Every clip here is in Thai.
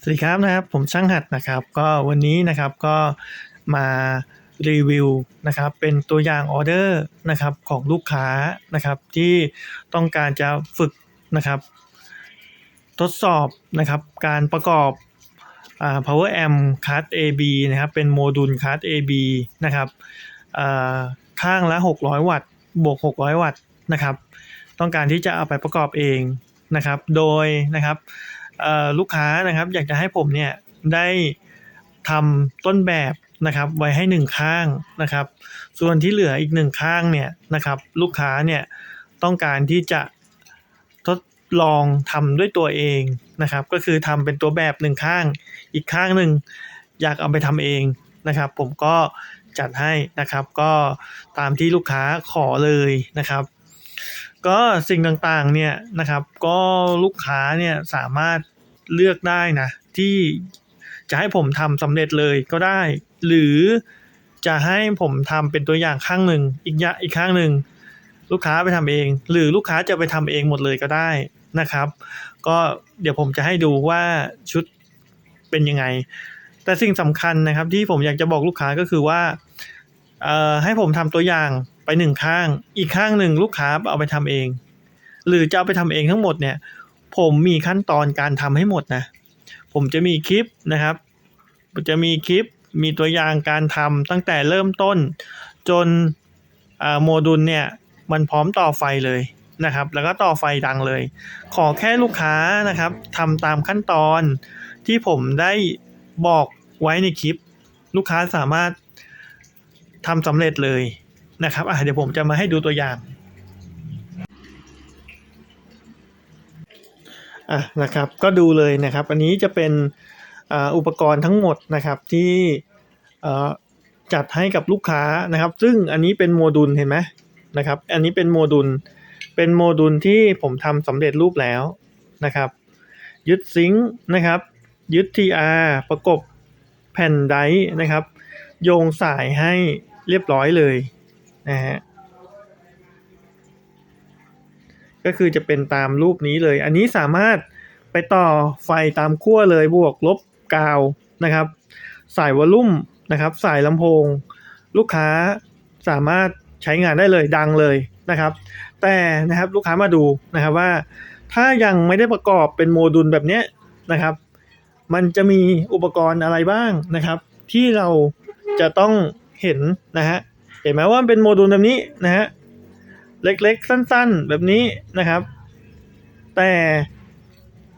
สวัสดีครับนะครับ ผมช่างหัดนะครับ ก็วันนี้นะครับก็มารีวิวนะครับเป็นตัวอย่างออเดอร์นะครับของลูกค้านะครับที่ต้องการจะฝึกนะครับทดสอบนะครับการประกอบอ power amp card AB นะครับเป็นโมดูล card AB นะครับข้างละ 600 วัตต์บวก 600 วัตต์นะครับ ต้องการที่จะเอาไปประกอบเองนะครับ โดยนะครับ ลูกค้านะครับ อยากจะให้ผมเนี่ยได้ทำต้นแบบนะครับไว้ให้หนึ่งข้างนะครับ ส่วนที่เหลืออีกหนึ่งข้างเนี่ยนะครับลูกค้าเนี่ยต้องการที่จะทดลองทำด้วยตัวเองนะครับ ก็คือทำเป็นตัวแบบหนึ่งข้าง อีกข้างหนึ่งอยากเอาไปทำเองนะครับ ผมก็จัดให้นะครับ ก็ตามที่ลูกค้าขอเลยนะครับ ก็สิ่งต่างๆเนี่ยนะครับ ก็ลูกค้าเนี่ยสามารถ เลือกได้นะ ที่จะให้ผมทำสำเร็จเลยก็ได้ หรือจะให้ผมทำเป็นตัวอย่างข้างหนึ่งอีกอย่างอีกข้างหนึ่งลูกค้าไปทำเอง หรือลูกค้าจะไปทำเองหมดเลยก็ได้นะครับ ก็เดี๋ยวผมจะให้ดูว่าชุดเป็นยังไง แต่สิ่งสำคัญนะครับที่ผมอยากจะบอกลูกค้าก็คือว่าให้ผมทำตัวอย่างไปหนึ่งข้าง อีกข้างหนึ่งลูกค้าเอาไปทำเอง หรือจะเอาไปทำเองทั้งหมดเนี่ย ผมมีขั้นตอนการทำให้หมดนะ ผมจะมีคลิปนะครับผมจะมีคลิปมีตัวอย่างการทำตั้งแต่เริ่มต้น จนโมดูลเนี่ยมันพร้อมต่อไฟเลยนะครับ แล้วก็ต่อไฟดังเลย ขอแค่ลูกค้านะครับทำตามขั้นตอนที่ผมได้บอกไว้ในคลิป ลูกค้าสามารถทำสำเร็จเลยนะครับอะเดี๋ยวผมจะมาให้ดูตัวอย่าง อะนะครับก็ดูเลยนะครับ อันนี้จะเป็นอ,อุปกรณ์ทั้งหมดนะครับที่จัดให้กับลูกค้านะครับ ซึ่งอันนี้เป็นโมดูลเห็นไหมนะครับ อันนี้เป็นโมดูลเป็นโมดูลที่ผมทำสำเร็จรูปแล้วนะครับ ยึดซิงค์นะครับ ยึด TR ประกบแผ่นไดนะครับ โยงสายให้เรียบร้อยเลยนะฮะ ก็คือจะเป็นตามรูปนี้เลย อันนี้สามารถไปต่อไฟตามขั้วเลยบวกลบกาวนะครับ สายวอลลุ่มนะครับ สายลำโพง ลูกค้าสามารถใช้งานได้เลยดังเลยนะครับ แต่นะครับลูกค้ามาดูนะครับว่า ถ้ายังไม่ได้ประกอบเป็นโมดูลแบบนี้นะครับ มันจะมีอุปกรณ์อะไรบ้างนะครับ ที่เราจะต้องเห็นนะฮะเห็นไหมว่ามันเป็นโมดูลแบบนี้นะฮะ เล็กๆ สั้นๆ แบบนี้นะครับ แต่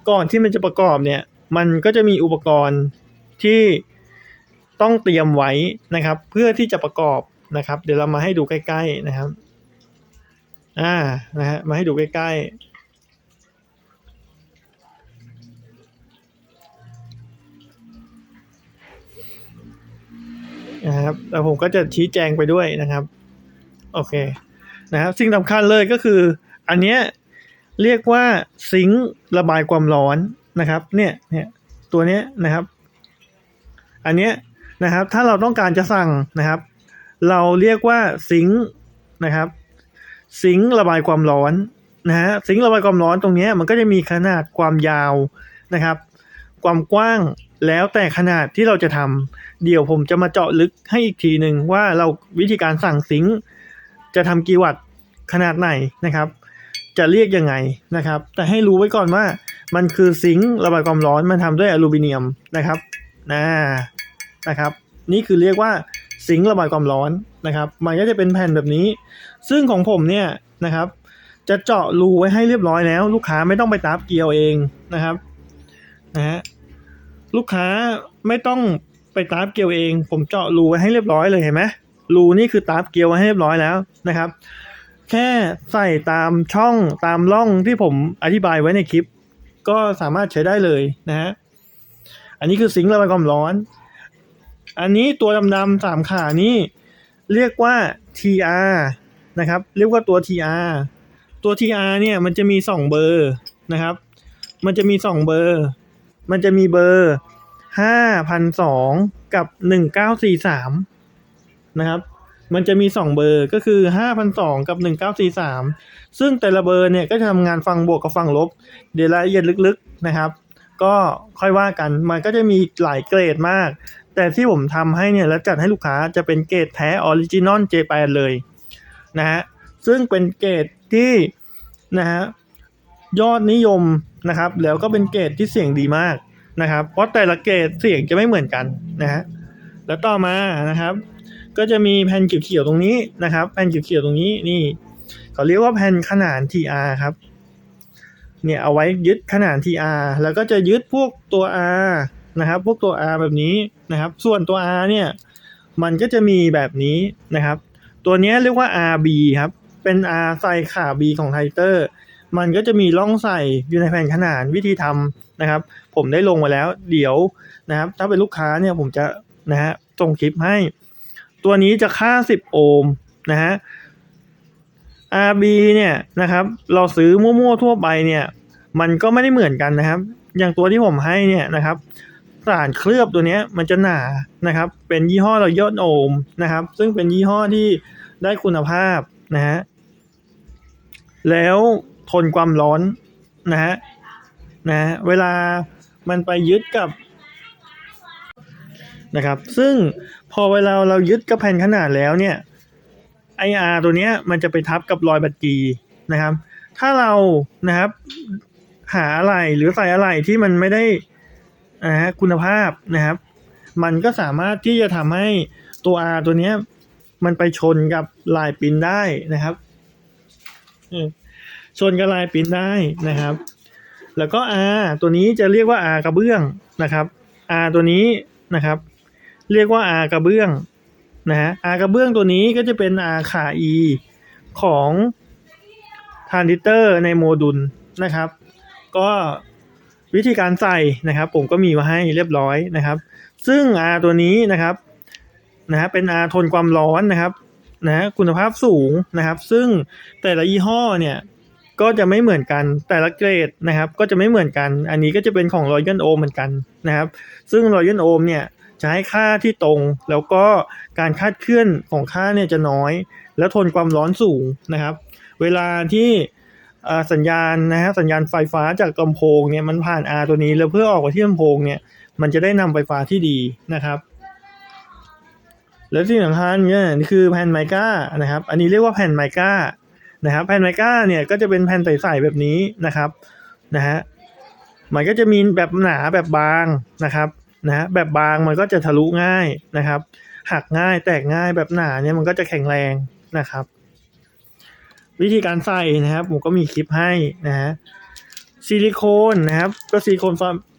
ก่อนที่มันจะประกอบเนี่ย มันก็จะมีอุปกรณ์ที่ต้องเตรียมไว้นะครับ เพื่อที่จะประกอบนะครับ เดี๋ยวเรามาให้ดูใกล้ๆนะครับ อ่านะฮะมาให้ดูใกล้ๆนะครับแล้วผมก็จะชี้แจงไปด้วยนะครับ โอเค นะครับสิ่งสำคัญเลยก็คือ อันเนี้ยเรียกว่าซิงค์ระบายความร้อนนะครับเนี่ยเนี่ยตัวเนี้ยนะครับ อันเนี้ยนะครับ ถ้าเราต้องการจะสั่งนะครับ เราเรียกว่าซิงค์นะครับ ซิงค์ระบายความร้อนนะฮะซิงค์ระบายความร้อนตรงเนี้ยมันก็จะมีขนาดความยาวนะครับ ความกว้างแล้วแต่ขนาดที่เราจะทำเดี๋ยวผมจะมาเจาะลึกให้อีกทีหนึ่งว่าเราวิธีการสั่งซิงค์ จะทำกี่วัตต์ขนาดไหนนะครับ จะเรียกยังไงนะครับ แต่ให้รู้ไว้ก่อนว่ามันคือซิงค์ระบายความร้อนมันทำด้วยอลูมิเนียมนะครับนะนะครับ นี่คือเรียกว่าซิงค์ระบายความร้อนนะครับ มันก็จะเป็นแผ่นแบบนี้ ซึ่งของผมเนี่ยนะครับ จะเจาะรูไว้ให้เรียบร้อยแล้ว ลูกค้าไม่ต้องไปตับเกลียวเองนะครับนะฮะลูกค้าไม่ต้องไปตาร์ฟเกลียวเอง ผมเจาะรูไว้ให้เรียบร้อยเลยเห็นไหม รูนี่คือตาร์ฟเกลียวไว้ให้เรียบร้อยแล้วนะครับ แค่ใส่ตามช่องตามร่องที่ผมอธิบายไว้ในคลิป ก็สามารถใช้ได้เลยนะฮะอันนี้คือซิงค์ระบายความร้อน อันนี้ตัวดำๆสามขานี่เรียกว่า TR นะครับ เรียกว่าตัว TR ตัว TR เนี่ยมันจะมีสองเบอร์นะครับ มันจะมีสองเบอร์ มันจะมีเบอร์ห้าพันสองกับห นะครับ มันจะมีสองเบอร์ก็คือห้าพันสองกับหนึ่งเก้าสี่สามซึ่งแต่ละเบอร์เนี่ยก็จะทำงานฟังบวกกับฟังลบ เดี๋ยวรายละเอียดลึกๆนะครับ ก็ค่อยว่ากันมันก็จะมีหลายเกรดมาก แต่ที่ผมทำให้เนี่ยแล้วจัดให้ลูกค้าจะเป็นเกรดแท้ออริจินอลเจแปนเลยนะฮะซึ่งเป็นเกรดที่นะฮะยอดนิยมนะครับ แล้วก็เป็นเกรดที่เสียงดีมากนะครับ เพราะแต่ละเกรดเสียงจะไม่เหมือนกันนะฮะแล้วต่อมานะครับ ก็จะมีแผ่นเขียวๆตรงนี้นะครับ แผ่นเขียวๆตรงนี้นี่เขาเรียกว่าแผ่นขนาน TR ครับ เนี่ยเอาไว้ยึดขนาน TR แล้วก็จะยึดพวกตัว R นะครับ พวกตัว R แบบนี้นะครับ ส่วนตัว R เนี่ยมันก็จะมีแบบนี้นะครับ ตัวนี้เรียกว่า RB ครับ เป็น R ใส่ขา B ของไทเตอร์ มันก็จะมีร่องใส่อยู่ในแผ่นขนานวิธีทำนะครับ ผมได้ลงมาแล้ว เดี๋ยวนะครับ ถ้าเป็นลูกค้าเนี่ยผมจะนะฮะส่งคลิปให้ ตัวนี้จะค่า 10 โอห์มนะฮะ RB เนี่ยนะครับ เราซื้อมั่วๆทั่วไปเนี่ยมันก็ไม่ได้เหมือนกันนะครับ อย่างตัวที่ผมให้เนี่ยนะครับสารเคลือบตัวนี้มันจะหนานะครับ เป็นยี่ห้อเรายอดโอมนะครับ ซึ่งเป็นยี่ห้อที่ได้คุณภาพนะฮะแล้วทนความร้อนนะฮะนะฮะเวลามันไปยึดกับ นะครับ ซึ่งพอเวลาเรายึดกับแผ่นขนาดแล้วเนี่ย IR ตัวเนี้ยมันจะไปทับกับรอยบัตรกีนะครับ ถ้าเรานะครับหาอะไรหรือใส่อะไรที่มันไม่ได้นะฮะคุณภาพนะครับ มันก็สามารถที่จะทำให้ตัว R ตัวเนี้ยมันไปชนกับลายปินได้นะครับชนกับลายปินได้นะครับ แล้วก็ R ตัวนี้จะเรียกว่า R กระเบื้องนะครับ R ตัวนี้นะครับ เรียกว่า R กระเบื้องนะฮะ R กระเบื้องตัวนี้ก็จะเป็น R ขา E ของทรานซิสเตอร์ในโมดูลนะครับ ก็วิธีการใส่นะครับ ผมก็มีมาให้เรียบร้อยนะครับ ซึ่ง R ตัวนี้นะครับนะฮะเป็น R ทนความร้อนนะครับนะฮะคุณภาพสูงนะครับ ซึ่งแต่ละยี่ห้อเนี่ยก็จะไม่เหมือนกันแต่ละเกรดนะครับ ก็จะไม่เหมือนกัน อันนี้ก็จะเป็นของรอยัลโอมเหมือนกันนะครับ ซึ่งรอยัลโอมเนี่ย จะให้ค่าที่ตรง แล้วก็การคาดเคลื่อนของค่าเนี่ยจะน้อย แล้วทนความร้อนสูงนะครับ เวลาที่สัญญาณนะฮะสัญญาณไฟฟ้าจากลำโพงเนี่ยมันผ่าน R ตัวนี้ แล้วเพื่อออกไปที่ลำโพงเนี่ยมันจะได้นำไฟฟ้าที่ดีนะครับ แล้วที่สำคัญเนี่ยนี่คือแผ่นไมก้านะครับ อันนี้เรียกว่าแผ่นไมก้านะครับ แผ่นไมก้าเนี่ยก็จะเป็นแผ่นใสๆแบบนี้นะครับนะฮะมันก็จะมีแบบหนาแบบบางนะครับ นะฮะแบบบางมันก็จะทะลุง่ายนะครับ หักง่ายแตกง่ายแบบหนาเนี่ยมันก็จะแข็งแรงนะครับ วิธีการใส่นะครับ ผมก็มีคลิปให้นะฮะซิลิโคนนะครับก็ซิลิโคน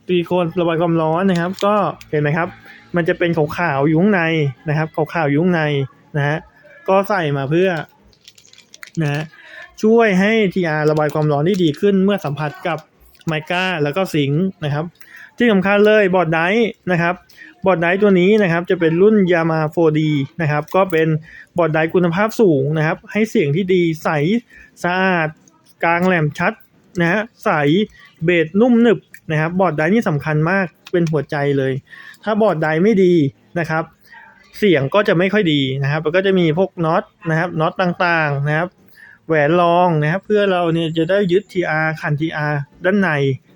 ซิลิโคนระบายความร้อนนะครับ ก็เห็นไหมครับ มันจะเป็นขาวๆอยู่ข้างในนะครับขาวๆอยู่ข้างในนะฮะก็ใส่มาเพื่อนะฮะช่วยให้ TR ระบายความร้อนได้ดีขึ้นเมื่อสัมผัสกับไมก้าแล้วก็สิงนะครับ ที่สำคัญเลยบอร์ดไดร์นะครับบอร์ดไดร์ตัวนี้นะครับจะเป็นรุ่น Yamaha 4D นะครับก็เป็นบอร์ดไดร์คุณภาพสูงนะครับ ให้เสียงที่ดีใสสะอาด กลางแหลมชัดนะฮะใสเบสนุ่มหนึบนะครับบอร์ดไดร์นี่สำคัญมากเป็นหัวใจเลย ถ้าบอร์ดไดร์ไม่ดีนะครับ เสียงก็จะไม่ค่อยดีนะครับแล้วก็จะมีพวกน็อตนะครับน็อตต่างๆนะครับ แหวนรองนะครับเพื่อเราเนี่ยจะได้ยึด TR ขัน TR ด้านใน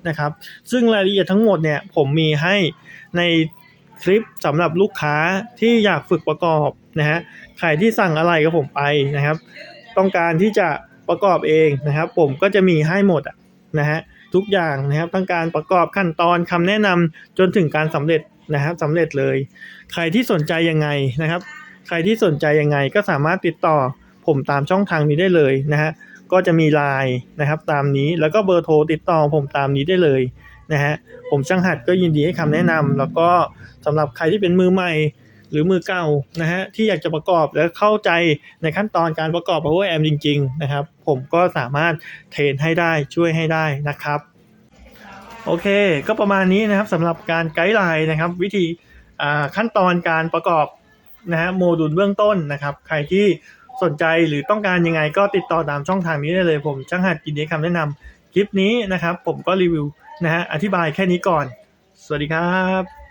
นะครับ ซึ่งรายละเอียดทั้งหมดเนี่ยผมมีให้ในคลิปสำหรับลูกค้าที่อยากฝึกประกอบนะฮะใครที่สั่งอะไรกับผมไปนะครับ ต้องการที่จะประกอบเองนะครับ ผมก็จะมีให้หมดอะนะฮะทุกอย่างนะครับทั้งการประกอบขั้นตอนคำแนะนำจนถึงการสำเร็จนะครับสำเร็จเลย ใครที่สนใจยังไงนะครับ ใครที่สนใจยังไงก็สามารถติดต่อ ผมตามช่องทางนี้ได้เลยนะฮะก็จะมีไลน์นะครับตามนี้แล้วก็เบอร์โทรติดต่อผมตามนี้ได้เลยนะฮะผมช่างหัดก็ยินดีให้คำแนะนำแล้วก็สำหรับใครที่เป็นมือใหม่หรือมือเก่านะฮะที่อยากจะประกอบและเข้าใจในขั้นตอนการประกอบ power amp จริง ๆ นะครับ ผมก็สามารถเทรนให้ได้ช่วยให้ได้นะครับ โอเค ก็ประมาณนี้นะครับสำหรับการไกด์ไลน์นะครับ วิธีขั้นตอนการประกอบนะฮะโมดูลเบื้องต้นนะครับ ใครที่ สนใจหรือต้องการยังไงก็ติดต่อตามช่องทางนี้ได้เลยผมช่างหัดกินดีให้คำแนะนำคลิปนี้นะครับ ผมก็รีวิวนะฮะอธิบายแค่นี้ก่อน สวัสดีครับ